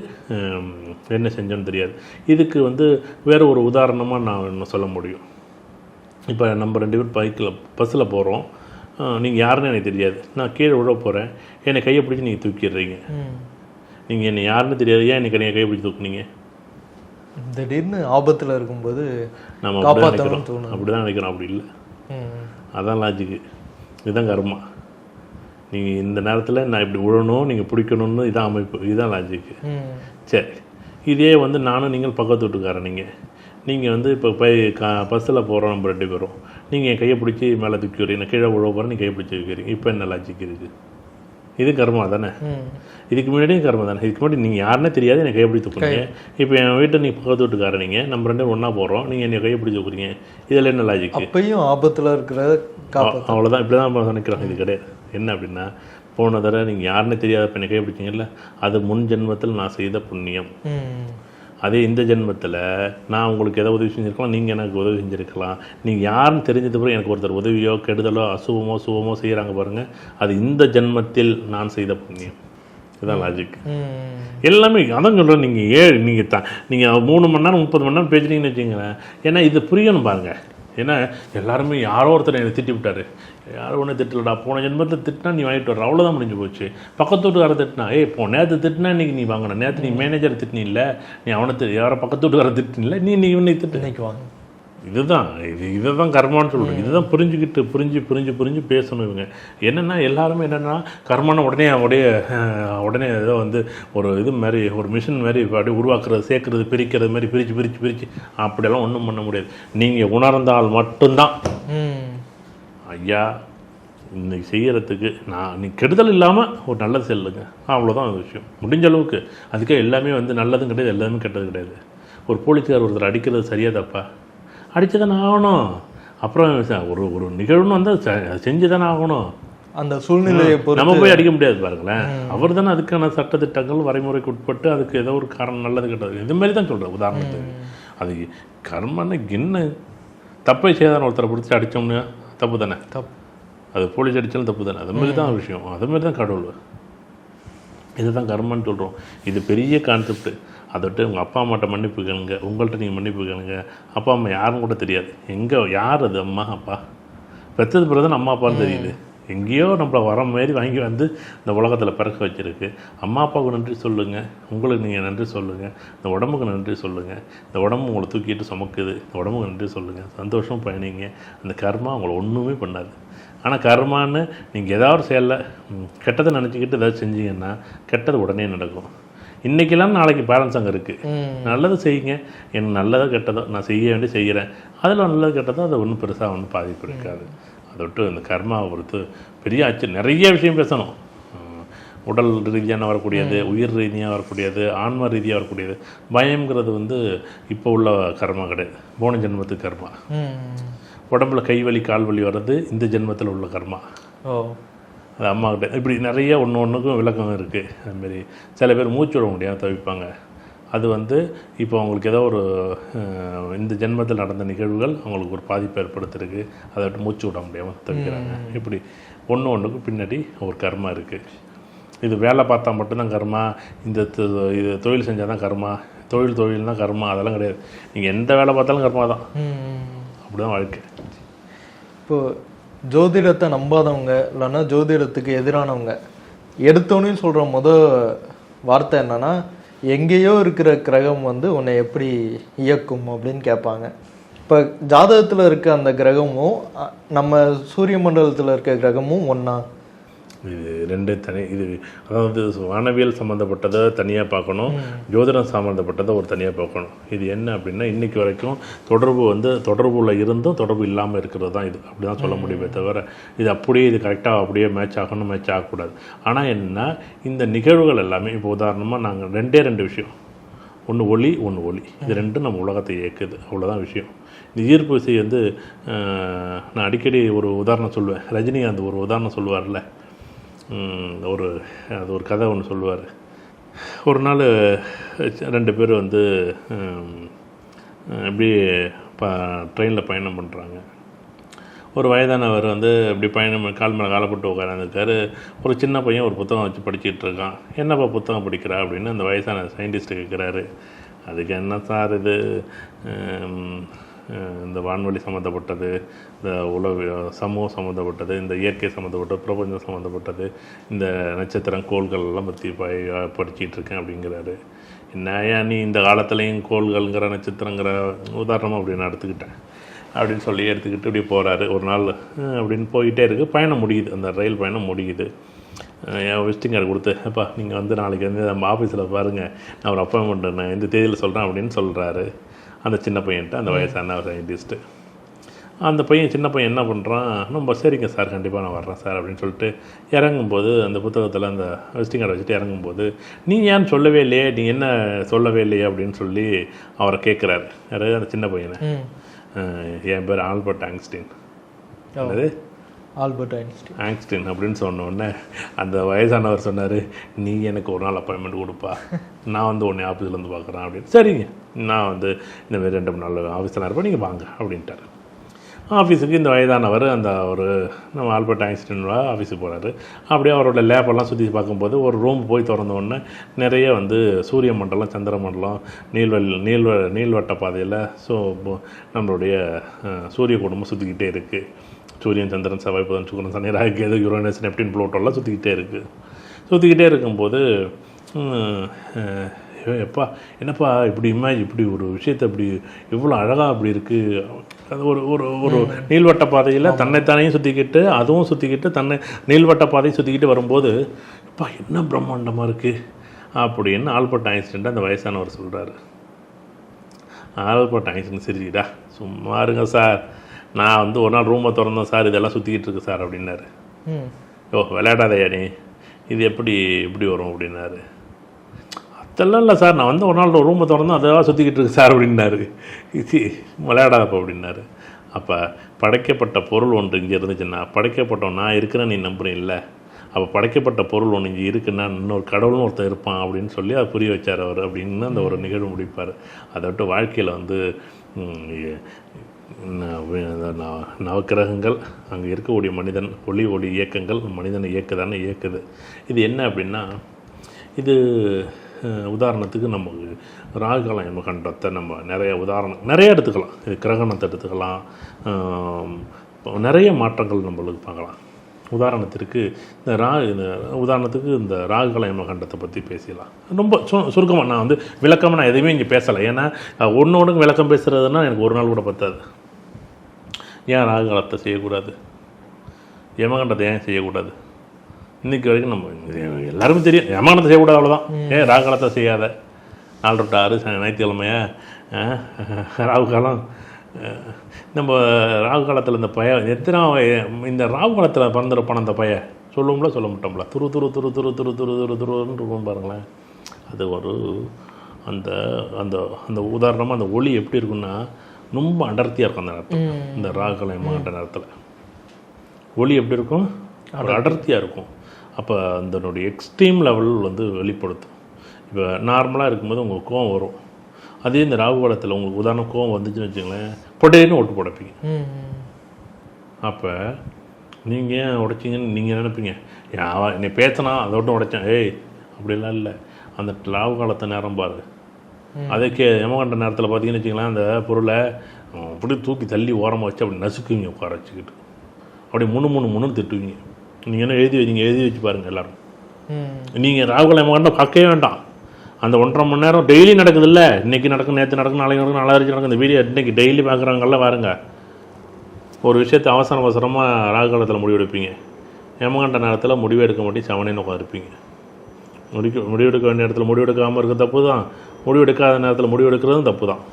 என்ன செஞ்சோன்னு தெரியாது. இதுக்கு வந்து வேறு ஒரு உதாரணமாக நான் இன்னும் சொல்ல முடியும். இப்போ நம்ம ரெண்டு பேரும் பைக்கில் பஸ்ஸில் போகிறோம் நீங்கள் யாருன்னு எனக்கு தெரியாது. நான் கீழே விழ போகிறேன் என்னை கையை பிடிச்சி நீங்கள் தூக்கிடுறீங்க. நீங்கள் என்னை யாருன்னு தெரியாது. ஏன் எனக்கு கையை பிடிச்சி தூக்குனீங்க? திடீர்னு ஆபத்துல இருக்கும்போது நம்ம தோணும் அப்படி தான் நினைக்கிறோம். அப்படி இல்லை. அதான் லாஜிக்கு இதுதான் கர்மா. நீங்கள் இந்த நேரத்தில் நான் இப்படி விழணும் நீங்கள் பிடிக்கணும்னு இதான் அமைப்பு. இதுதான் லாஜிக்கு சரி. இதே வந்து நானும் நீங்கள் பக்கத்து வீட்டுக்காரன் நீங்கள் நீங்கள் வந்து இப்போ போய் கா பஸ்ஸில் போகிறோம் நம்ம ரெண்டு பேரும். நீங்கள் என் கையை பிடிச்சி மேலே தூக்கி வரீங்க கீழே விழ போகிறேன் நீ கையை பிடிச்சி வைக்கிறீங்க இப்போ என்ன லாஜிக் இருக்குது? இது கர்மா தானே? ம். இதுக்கு முன்னாடியும் கர்மா தானே? இதுக்கு முன்னாடி நீங்கள் யாருன்னே தெரியாது எனக்கு கையை பிடிச்சி தூக்குறீங்க இப்போ என் வீட்டை நீ பக்கத்து வீட்டுக்காரன் நீங்கள் நம்ம ரெண்டு ஒன்றா போகிறோம் நீங்கள் என்னை கையை பிடிச்சி தூக்குறீங்க. இதில் என்ன லாஜிக் அப்பயும் ஆபத்துல இருக்கிற அவ்வளோதான் இப்படி தான் நினைக்கிறோம். இது கிடையாது. என்ன அப்படின்னா போன தடவை நீங்கள் யாருன்னே தெரியாத பெண்ணை கை பிடிச்சிங்கல்ல? அது முன் ஜென்மத்தில் நான் செய்த புண்ணியம். ம். அதே இந்த ஜென்மத்தில் நான் உங்களுக்கு எதை உதவி செஞ்சுருக்கலாம் நீங்கள் எனக்கு உதவி செஞ்சுருக்கலாம். நீங்கள் யாருன்னு தெரிஞ்சது பிறகு எனக்கு ஒருத்தர் உதவியோ கெடுதலோ அசுபமோ சுபமோ செய்கிறாங்க பாருங்கள் அது இந்த ஜென்மத்தில் நான் செய்த புண்ணியம். இதுதான் லாஜிக் எல்லாமே அதான் சொல்கிறேன் நீங்கள் ஏழு நீங்கள் த நீங்கள் மூணு மணி நேரம் முப்பது மணி நேரம் பேசுறீங்கன்னு வச்சுங்களேன் ஏன்னா இது புரியணும் பாருங்க. ஏன்னா எல்லாருமே யாரோ ஒருத்தர் என்னை திட்டி விட்டாரு. யாரும் ஒன்றும் திட்டலடா போன ஜென்மத்தில் திட்டினா நீ வாங்கிட்டு வர அவ்வளோதான் முடிஞ்சு போச்சு. பக்கத்து வீட்டுக்கார திட்டினா ஏ போ நேற்று திட்டினா இன்றைக்கி நீ வாங்கின நேற்று நீ மேனேஜர் திட்டினில்ல நீ அவனை யாரோ பக்கத்து வீட்டுக்கார திட்டினில்ல நீ நீ இன்னைக்கு திட்டு. இன்னைக்கு வாங்க. இதுதான் இது இதை தான் கர்மான்னு சொல்கிறோம் இதுதான் புரிஞ்சுக்கிட்டு புரிஞ்சு புரிஞ்சு புரிஞ்சு பேசணும் இவங்க. என்னென்னா எல்லாருமே என்னென்னா கர்மான்னு உடனே அஹ், உடனே ஏதோ வந்து ஒரு இது மாதிரி ஒரு மிஷின் மாதிரி அப்படியே உருவாக்குறது சேர்க்குறது பிரிக்கிறது மாதிரி பிரித்து பிரித்து பிரித்து அப்படியெல்லாம் ஒன்றும் பண்ண முடியாது. நீங்கள் உணர்ந்தால் மட்டும்தான். ஐயா இன்னைக்கு செய்யறதுக்கு நான் நீ கெடுதல் இல்லாமல் ஒரு நல்லது செல்லுங்க. அவ்வளோதான் அந்த விஷயம். முடிஞ்ச அளவுக்கு. அதுக்கே எல்லாமே வந்து நல்லதும் கிடையாது எல்லாமே கெட்டது கிடையாது. ஒரு போலீஸ்கார் ஒருத்தர் அடிக்கிறது சரியா தப்பா? அடிச்சு தானே ஆகணும். அப்புறம் ஒரு ஒரு நிகழ்வுன்னு வந்தால் செஞ்சு தானே ஆகணும். அந்த சூழ்நிலையை நம்ம போய் அடிக்க முடியாது பாருங்களேன். அவர் தானே அதுக்கான சட்டத்திட்டங்கள் வரைமுறைக்கு உட்பட்டு அதுக்கு ஏதோ ஒரு காரணம் நல்லது கெட்டது. இது மாதிரி தான் சொல்கிறேன் உதாரணத்துக்கு. அது கர்மன்னு என்ன தப்பை செய்தான ஒருத்தரை பிடிச்சி அடித்தோம்னு தப்பு தானே. தப்பு அது போலீஸ் அடித்தாலும் தப்பு தானே. அது மாதிரி தான் விஷயம். அது மாதிரி தான் கடவுள். இதுதான் கர்மன்னு சொல்கிறோம் இது பெரிய கான்செப்ட் அதை விட்டு உங்கள் அப்பா அம்மாட்ட மன்னிப்பு கேளுங்க. உங்கள்கிட்ட நீங்கள் மன்னிப்பு கேளுங்க. அப்பா அம்மா யாரும் கூட தெரியாது. எங்கே யார் அது? அம்மா அப்பா. பெற்றது பிறகு அம்மா அப்பான்னு தெரியுது. எங்கேயோ நம்மளை வர மாதிரி வாங்கி வந்து இந்த உலகத்தில் பிறக்க வச்சிருக்கு. அம்மா அப்பாவுக்கு நன்றி சொல்லுங்கள் உங்களுக்கு நீங்கள் நன்றி சொல்லுங்கள் இந்த உடம்புக்கு நன்றி சொல்லுங்கள் இந்த உடம்பு உங்களை தூக்கிட்டு சுமக்குது. இந்த உடம்புக்கு நன்றி சொல்லுங்கள் சந்தோஷம் பயணிங்க. அந்த கர்மா உங்களை ஒன்றுமே பண்ணாது. ஆனால் கர்மான்னு நீங்கள் ஏதாவது ஒரு செயலில் கெட்டதை நினச்சிக்கிட்டு ஏதாவது செஞ்சீங்கன்னா கெட்டது உடனே நடக்கும். இன்றைக்கெல்லாம் நாளைக்கு பேலன்ஸ் அங்கே இருக்குது நல்லது செய்யுங்க. எனக்கு நல்லதோ கெட்டதோ நான் செய்ய வேண்டிய செய்கிறேன். அதில் நல்லது கெட்டதோ அது ஒன்றும் பெருசாக ஒன்றும் பாதிப்பு இருக்காது. அதை விட்டு இந்த கர்மாவை பொறுத்து பெரிய ஆச்சு நிறைய விஷயம் பேசணும். உடல் ரீதியான வரக்கூடியது உயிர் ரீதியாக வரக்கூடியது ஆன்ம ரீதியாக வரக்கூடியது. பயம்ங்கிறது வந்து இப்போ உள்ள கர்மா கிடையாது. போன ஜென்மத்துக்கு கர்மா. உடம்புல கை வலி கால் வலி வர்றது இந்த ஜென்மத்தில் உள்ள கர்மா. ஓ. அது அம்மா கிட்ட இப்படி நிறைய ஒன்று ஒன்றுக்கும் விளக்கம் இருக்குது அதுமாரி சில பேர் மூச்சு விட முடியாமல் தவிப்பாங்க. அது வந்து இப்போ அவங்களுக்கு ஏதோ ஒரு இந்த ஜென்மத்தில் நடந்த நிகழ்வுகள் அவங்களுக்கு ஒரு பாதிப்பை ஏற்படுத்திருக்கு. அதை விட்டு மூச்சு விட முடியாமல் தவிக்கிறாங்க. இப்படி ஒன்று ஒன்றுக்கும் பின்னாடி ஒரு கர்மா இருக்குது இது வேலை பார்த்தா மட்டும்தான் கர்மா இந்த இது தொழில் செஞ்சால் தான் கர்மா தொழில் தொழில் தான் கர்மா அதெல்லாம் கிடையாது. நீங்கள் எந்த வேலை பார்த்தாலும் கர்மா தான். அப்படி தான் வாழ்க்கை. இப்போ ஜோதிடத்தை நம்பாதவங்க இல்லைன்னா ஜோதிடத்துக்கு எதிரானவங்க. எடுத்தோன்னு சொல்கிற முத வார்த்தை என்னென்னா எங்கேயோ இருக்கிற கிரகம் வந்து உன்னை எப்படி இயக்கும் அப்படின்னு கேட்பாங்க. இப்போ ஜாதகத்தில் இருக்க அந்த கிரகமும் நம்ம சூரிய மண்டலத்தில் இருக்க கிரகமும் ஒன்றா இது ரெண்டு தனி இது அதாவது வானவியல் சம்மந்தப்பட்டதை தனியாக பார்க்கணும் ஜோதிடம் சம்மந்தப்பட்டதை ஒரு தனியாக பார்க்கணும். இது என்ன அப்படின்னா இன்றைக்கி வரைக்கும் தொடர்பு வந்து தொடர்புள்ள இருந்தும் தொடர்பு இல்லாமல் இருக்கிறது தான் இது. அப்படி தான் சொல்ல முடியுமே தவிர இது அப்படியே இது கரெக்டாக அப்படியே மேட்ச் ஆகணும் மேட்ச் ஆகக்கூடாது. ஆனால் என்ன இந்த நிகழ்வுகள் எல்லாமே இப்போ உதாரணமாக நாங்கள் ரெண்டே ரெண்டு விஷயம். ஒன்று ஒளி ஒன்று ஒளி. இது ரெண்டும் நம்ம உலகத்தை இயக்குது. அவ்வளோதான் விஷயம். இந்த ஈர்ப்பு விசை வந்து நான் அடிக்கடி ஒரு உதாரணம் சொல்லுவேன் ரஜினிகாந்த் ஒரு உதாரணம் சொல்லுவார்ல ஒரு அது ஒரு கதை ஒன்று சொல்லுவார். ஒரு நாள் ரெண்டு பேர் வந்து இப்படி ப ட்ரெயினில் பயணம் பண்ணுறாங்க ஒரு வயதானவர் வந்து இப்படி பயணம் கால் மேலே காலப்பட்டு உட்காந்துருக்காரு ஒரு சின்ன பையன் ஒரு புத்தகம் வச்சு படிச்சுட்டு இருக்கான். என்னப்பா புத்தகம் படிக்கிறா அப்படின்னு அந்த வயசான சயின்டிஸ்ட்டு கேட்குறாரு அதுக்கு என்ன சார் இது? இந்த வான்வெளி சம்மந்தப்பட்டது இந்த உலக சமூகம் சம்மந்தப்பட்டது இந்த இயற்கை சம்மந்தப்பட்டது பிரபஞ்சம் சம்மந்தப்பட்டது இந்த நட்சத்திரம் கோள்கள் எல்லாம் பற்றி படிச்சிட்டு இருக்கேன் அப்படிங்கிறாரு. என்னையா நீ இந்த காலத்துலேயும் கோள்கள்ங்கிற நட்சத்திரங்கிற உதாரணமாக அப்படி நான் எடுத்துக்கிட்டேன். அப்படின்னு சொல்லி எடுத்துக்கிட்டு இப்படி போகிறாரு ஒரு நாள் அப்படின்னு போயிட்டே இருக்குது பயணம் முடியுது. அந்த ரயில் பயணம் முடியுது. என் விசிட்டிங் கார்டு கொடுத்து அப்பா நீங்கள் வந்து நாளைக்கு வந்து நம்ம ஆஃபீஸில் பாருங்கள் நான் ஒரு அப்பாயின்மெண்ட் நான் இந்த தேதியில் சொல்கிறேன் அப்படின்னு சொல்கிறாரு அந்த சின்ன பையன்ட்ட அந்த வயசான சயின்டிஸ்ட்டு அந்த பையன் சின்ன பையன் என்ன பண்ணுறான் நம்ம சரிங்க சார் கண்டிப்பாக நான் வர்றேன் சார் அப்படின்னு சொல்லிட்டு இறங்கும்போது அந்த புத்தகத்தில் அந்த விசிட்டிங் கார்டை வச்சுட்டு இறங்கும்போது நீ ஏன் சொல்லவே இல்லையே? நீ என்ன சொல்லவே இல்லையே? அப்படின்னு சொல்லி அவரை கேட்குறாரு யாராவது அந்த சின்ன பையனை. என் பேர் ஆல்பர்ட் ஆங்ஸ்டின் அது ஆல்பர்ட் ஐன்ஸ்டீன். ஐன்ஸ்டீன் அப்படின்னு சொன்ன உடனே அந்த வயசானவர் சொன்னார் நீ எனக்கு ஒரு நாள் அப்பாயின்மெண்ட் கொடுப்பா. நான் வந்து உடனே ஆஃபீஸில் வந்து பார்க்குறேன் அப்படின்னு. சரிங்க. நான் வந்து இந்த மாதிரி ரெண்டு மூணு நாள் ஆஃபீஸில் இருப்பேன் நீங்கள் வாங்க அப்படின்ட்டார். ஆஃபீஸுக்கு இந்த வயதானவர் அந்த ஒரு நம்ம ஆல்பர்ட் ஐன்ஸ்டைன் ஆஃபீஸுக்கு போகிறாரு அப்படியே அவரோட லேபெல்லாம் சுற்றி பார்க்கும்போது ஒரு ரூம் போய் திறந்தோடனே நிறைய வந்து சூரிய மண்டலம் சந்திர மண்டலம் நீள்வெள் நீள்வ நீள்வட்ட பாதையில் ஸோ நம்மளுடைய சூரிய குடும்பம் சுற்றிக்கிட்டே இருக்குது சூரியன் சந்திரன் செவ்வாய் புதன் சுக்கரன் சனி ராகு யுரேனஸ் நெப்டின் ப்ளூட்டோலாம் சுற்றிக்கிட்டே இருக்குது சுற்றிக்கிட்டே இருக்கும்போது எப்பா என்னப்பா இப்படி இமேஜ் இப்படி ஒரு விஷயத்தை இப்படி இவ்வளோ அழகாக அப்படி இருக்குது அது ஒரு ஒரு ஒரு நீள்வட்ட பாதையில் தன்னைத்தானையும் சுற்றிக்கிட்டு அதுவும் சுற்றிக்கிட்டு தன்னை நீள்வட்ட பாதையும் சுற்றிக்கிட்டு வரும்போது எப்பா என்ன பிரம்மாண்டமாக இருக்குது அப்படின்னு ஆல்பர்ட் ஐன்ஸ்டைன் அந்த வயசானவர் சொல்கிறாரு ஆல்பர்ட் ஐன்ஸ்டைன் சிரிச்சுடா சும்மா இருங்க சார். நான் வந்து ஒரு நாள் ரூமை திறந்தேன் சார் இதெல்லாம் சுற்றிக்கிட்டு இருக்கு சார் அப்படின்னாரு. ஓ விளையாடாதயா நீ? இது எப்படி இப்படி வரும்? அப்படின்னாரு. அதெல்லாம் இல்லை சார். நான் வந்து ஒரு நாள் ரூமை திறந்தேன் அதெல்லாம் சுற்றிக்கிட்டு இருக்கு சார் அப்படின்னாரு. இது விளையாடாதப்பா அப்படின்னாரு. அப்போ படைக்கப்பட்ட பொருள் ஒன்று இங்கே இருந்துச்சுன்னா படைக்கப்பட்டவன் நான் இருக்கிறேன் நீ நம்புறேன் இல்லை அப்போ படைக்கப்பட்ட பொருள் ஒன்று இங்கே இருக்குன்னா இன்னொரு கடவுளும் ஒருத்தன் இருப்பான் அப்படின்னு சொல்லி அதை புரிய வச்சார் அவர் அப்படின்னு அந்த ஒரு நிகழ்வு முடிப்பார். அதை விட்டு வாழ்க்கையில் வந்து நவக்கிரகங்கள் அங்கே இருக்கக்கூடிய மனிதன் ஒளி ஒளி இயக்கங்கள் மனிதனை இயக்குதானே இயக்குது. இது என்ன அப்படின்னா இது உதாரணத்துக்கு நமக்கு ராகுகாலம் எமகண்டத்தை நம்ம நிறைய உதாரணம் நிறைய எடுத்துக்கலாம். இது கிரகணத்தை எடுத்துக்கலாம். நிறைய மாற்றங்கள் நம்மளுக்கு பார்க்கலாம். உதாரணத்திற்கு இந்த ரா இந்த உதாரணத்துக்கு இந்த ராகுகால எமகண்டத்தை பற்றி பேசலாம் ரொம்ப சு சுருக்கமாக நான் வந்து விளக்கமாக நான் எதுவுமே இங்கே பேசலை. ஏன்னா ஒன்று ஒன்றுக்கு விளக்கம் பேசுகிறதுனா எனக்கு ஒரு நாள் கூட பத்தாது. ஏன் ராகுகாலத்தை செய்யக்கூடாது? யமகண்டத்தை ஏன் செய்யக்கூடாது? இன்னைக்கு வரைக்கும் நம்ம எல்லாருமே தெரியும். யமகண்டத்தை செய்யக்கூடாது அவ்வளோதான் ஏன் ராகுகாலத்தை செய்யாத? நாலு டு ஆறு ச- ஞாயிற்றுக்கிழமையா அஹ், ராகு காலம் நம்ம ராகு காலத்தில் இந்த பய எத்தனை இந்த ராகு காலத்தில் பிறந்திருப்பான அந்த பய? சொல்லுவோம்ல சொல்ல மாட்டோம்ல. துரு துரு துரு துரு துரு துரு துரு துருன்னு இருக்கும் பாருங்களேன். அது ஒரு அந்த அந்த அந்த உதாரணமாக அந்த ஒளி எப்படி இருக்குன்னா ரொம்ப அடர்த்தியாக இருக்கும் அந்த நேரத்தில். இந்த ராகு காலம் யமகண்ட நேரத்தில். ஒளி எப்படி இருக்கும்? அடர்த்தியாக இருக்கும். அப்போ அதனுடைய எக்ஸ்ட்ரீம் லெவல் வந்து வெளிப்படுத்தும். இப்போ நார்மலாக இருக்கும்போது உங்களுக்கு கோவம் வரும். அதே இந்த ராகு காலத்தில் உங்களுக்கு உதாரணம் கோவம் வந்துச்சுன்னு வச்சுங்களேன் பொட்டேன்னு ஓட்டு போடப்பீங்க. அப்போ நீங்கள் ஏன் உடைச்சிங்கன்னு நீங்கள் நினைப்பீங்க? என்னை பேசினா அதை விட்டு உடைச்சேன். ஏய் அப்படிலாம் இல்லை. அந்த ராகு காலத்தை நேரம் பாரு. அதுக்கே யமகண்ட நேரத்தில் பார்த்தீங்கன்னு வச்சுங்களேன் அந்த பொருளை அப்படியே தூக்கி தள்ளி ஓரமாக வச்சு அப்படி நசுக்குவீங்க உட்கார வச்சுக்கிட்டு. அப்படியே முணு முணு முணுன்னு திட்டுவீங்க. நீங்கள் என்ன எழுதி வைங்க எழுதி வச்சு பாருங்கள் எல்லாரும். நீங்கள் ராகுல் யமகண்டம் பார்க்கவே வேண்டாம். அந்த ஒன்றரை மணி நேரம் டெய்லி நடக்குதுல்ல இன்னைக்கு நடக்கும் நேற்று நடக்கும் நாளைக்கு நடக்கும் நாளாச்சு நடக்கும் இந்த வீடியோ இன்னைக்கு டெய்லி பார்க்குறாங்கல்ல பாருங்க. ஒரு விஷயத்தை அவசர அவசரமாக ராகு காலத்தில் முடிவெடுப்பீங்க ஏமாண்ட நேரத்தில் முடிவெடுக்க மாட்டி செவனேன்னு உட்காந்துருப்பீங்க முடிக்க முடிவெடுக்க வேண்டிய இடத்துல முடிவெடுக்காமல் இருக்க தப்பு தான் முடிவெடுக்காத நேரத்தில் முடிவெடுக்கிறதும் தப்பு தான்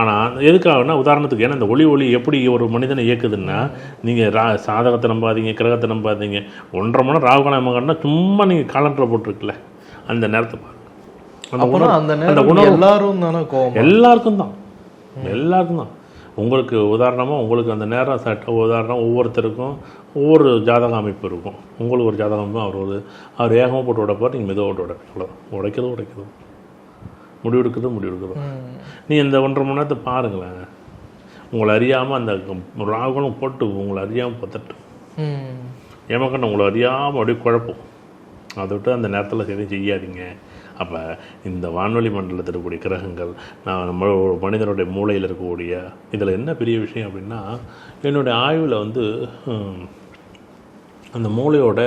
ஆனால் எதுக்காகனா உதாரணத்துக்கு ஏன்னா இந்த ஒளி ஒளி எப்படி ஒரு மனிதனை இயக்குதுன்னா நீங்கள் ரா சாதகத்தை நம்பாதீங்க கிரகத்தை நம்பாதீங்க. ஒன்றரை மணி நேரம் ராகுகாலம் சும்மா நீங்கள் காலண்டரில் போட்டிருக்கல. அந்த நேரத்தை பாருங்க. அந்த உணர்வு உணர்வு எல்லாரும் தானே எல்லாருக்கும் தான். எல்லாருக்கும் தான். உங்களுக்கு உதாரணமாக உங்களுக்கு அந்த நேரம் சட்ட உதாரணம் ஒவ்வொருத்தருக்கும் ஒவ்வொரு ஜாதக அமைப்பு இருக்கும். உங்களுக்கு ஒரு ஜாதக அமைப்பு அவர் ஒரு அவர் ஏகமாக போட்டு உடைப்பார் நீங்கள் மெதுவாக போட்டு உடைப்பீங்க. அவ்வளோதான் உடைக்கிறது உடைக்கிறது. முடிவெடுக்கிறது முடிவெடுக்கிறோம் நீ இந்த ஒன்றரை மணி நேரத்தை பாருங்களேன். உங்களை அறியாமல் அந்த ராகுலம் போட்டு உங்களை அறியாமல் பத்தட்டும் ம். உங்களை அறியாமல் அப்படியே குழப்பம். அதை விட்டு அந்த நேரத்தில் எதுவும் செய்யாதீங்க. அப்போ இந்த வானொலி மண்டலத்தில் இருக்கக்கூடிய கிரகங்கள் நான் நம்ம ஒரு மனிதனுடைய மூளையில் இருக்கக்கூடிய இதில் என்ன பெரிய விஷயம் அப்படின்னா என்னுடைய ஆய்வில் வந்து அந்த மூளையோட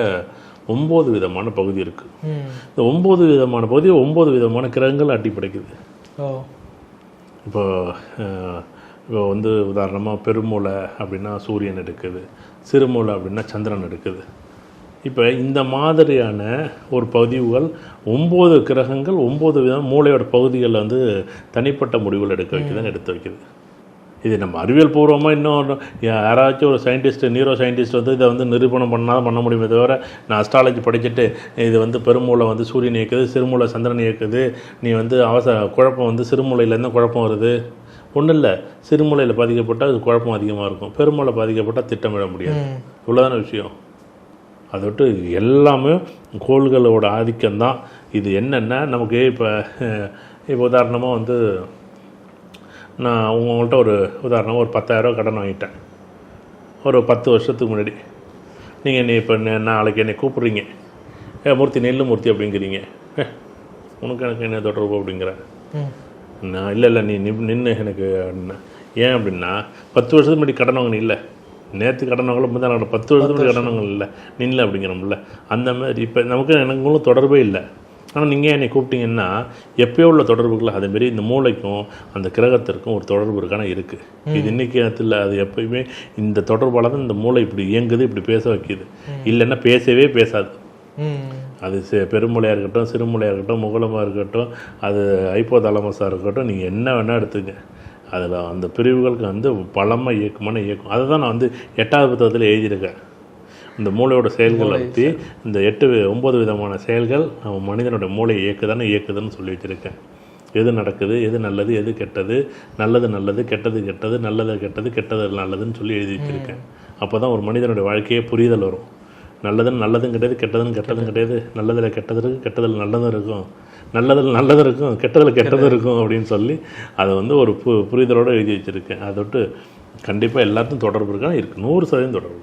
ஒம்பது விதமான பகுதி இருக்குது. இந்த ஒம்பது விதமான பகுதி ஒம்பது விதமான கிரகங்கள் அட்டி படைக்குது. ஓ. இப்போ இப்போ வந்து உதாரணமாக பெருமூளை அப்படின்னா சூரியன் இருக்குது சிறுமூளை அப்படின்னா சந்திரன் இருக்குது இப்போ இந்த மாதிரியான ஒரு பதிவுகள் ஒம்பது கிரகங்கள் ஒம்பது விதம் மூளையோட பகுதிகளில் வந்து தனிப்பட்ட முடிவுகள் எடுக்க வைக்குதுன்னு எடுத்து வைக்குது. இது நம்ம அறிவியல் பூர்வமாக இன்னும் யாராச்சும் ஒரு சயின்டிஸ்ட் நியூரோ சயின்டிஸ்ட் வந்து இதை வந்து நிரூபணம் பண்ணால் பண்ண முடியுமே தவிர நான் அஸ்ட்ராலஜி படிச்சுட்டு இது வந்து பெருமூளை வந்து சூரியன் இயக்குது சிறுமூளை சந்திரன் இயக்குது. நீ வந்து அவசர குழப்பம் வந்து சிறுமூளையிலேருந்து குழப்பம் வருது. ஒன்றும் இல்லை. சிறுமூளையில் பாதிக்கப்பட்டால் அது குழப்பம் அதிகமாக இருக்கும். பெருமூளை பாதிக்கப்பட்டால் திட்டமிட முடியாது. இவ்வளோதான விஷயம்? அதை விட்டு எல்லாமே கோள்களோட ஆதிக்கம்தான். இது என்னென்னா? நமக்கு இப்போ இப்போ உதாரணமாக வந்து நான் உங்கள்கிட்ட ஒரு உதாரணமாக ஒரு பத்தாயிரரூவா கடன் வாங்கிட்டேன். ஒரு பத்து வருஷத்துக்கு முன்னாடி. நீங்கள் என்னை இப்போ நே- நாளைக்கு என்னை கூப்பிட்றீங்க. ஏ மூர்த்தி நெல்லு மூர்த்தி அப்படிங்கிறீங்க. ஏ உனக்கு எனக்கு என்ன தொடர்பு அப்படிங்கிற. நான் இல்லை இல்லை நீ நின்று எனக்கு. ஏன் அப்படின்னா பத்து வருஷத்துக்கு முன்னாடி கடன் வாங்கினீ இல்லை. நேற்று கடன் வாங்கல முந்தா பத்து வருஷத்துக்கு முன்னாடி கடன் வாங்கல. இல்லை நில்ல அப்படிங்கிறோம்ல. அந்த மாதிரி இப்போ நமக்கு எனக்குங்களும் தொடர்பே இல்லை. ஆனால் நீங்கள் என்னை கூப்பிட்டீங்கன்னா எப்பயோ உள்ள தொடர்புகள் அதேமாரி இந்த மூளைக்கும் அந்த கிரகத்திற்கும் ஒரு தொடர்பு இருக்கான இருக்குது இது இன்னைக்கு நேரத்தில் அது எப்பயுமே இந்த தொடர்பால தான் இந்த மூளை இப்படி இயங்குது இப்படி பேச வைக்கிது. இல்லைன்னா பேசவே பேசாது. அது சி- பெருமூளையாக இருக்கட்டும் சிறுமூளையாக இருக்கட்டும் முகலமாக இருக்கட்டும் அது ஐப்போதலமஸாக இருக்கட்டும் நீங்கள் என்ன வேணால் எடுத்துங்க. அதில் அந்த பிரிவுகளுக்கு வந்து பலமாக இயக்கமான இயக்கம். அதை தான் நான் வந்து எட்டாவது புத்தகத்தில் எழுதியிருக்கேன். இந்த மூளையோட செயல்களை பற்றி இந்த எட்டு ஒன்பது விதமான செயல்கள் நம்ம மனிதனோட மூளையை இயக்குதானே இயக்குதுன்னு சொல்லி வச்சுருக்கேன். எது நடக்குது எது நல்லது எது கெட்டது நல்லது நல்லது கெட்டது கெட்டது நல்லது கெட்டது கெட்டது நல்லதுன்னு சொல்லி எழுதி வச்சுருக்கேன். அப்போ தான் ஒரு மனிதனுடைய வாழ்க்கையே புரிதல் வரும். நல்லதுன்னு நல்லதும் கிடையாது கெட்டதுன்னு கெட்டதும் கிடையாது நல்லதில் கெட்டது இருக்கும் கெட்டதில் நல்லதும் இருக்கும். நல்லதில் நல்லதும் இருக்கும் கெட்டதில் கெட்டதும் இருக்கும் அப்படின்னு சொல்லி அதை வந்து ஒரு பு புரிதலோடு எழுதி வச்சுருக்கேன். அதை விட்டு கண்டிப்பாக எல்லாத்தையும் தொடர்பு இருக்கா? இருக்குது நூறு சதவீதம் தொடர்பு.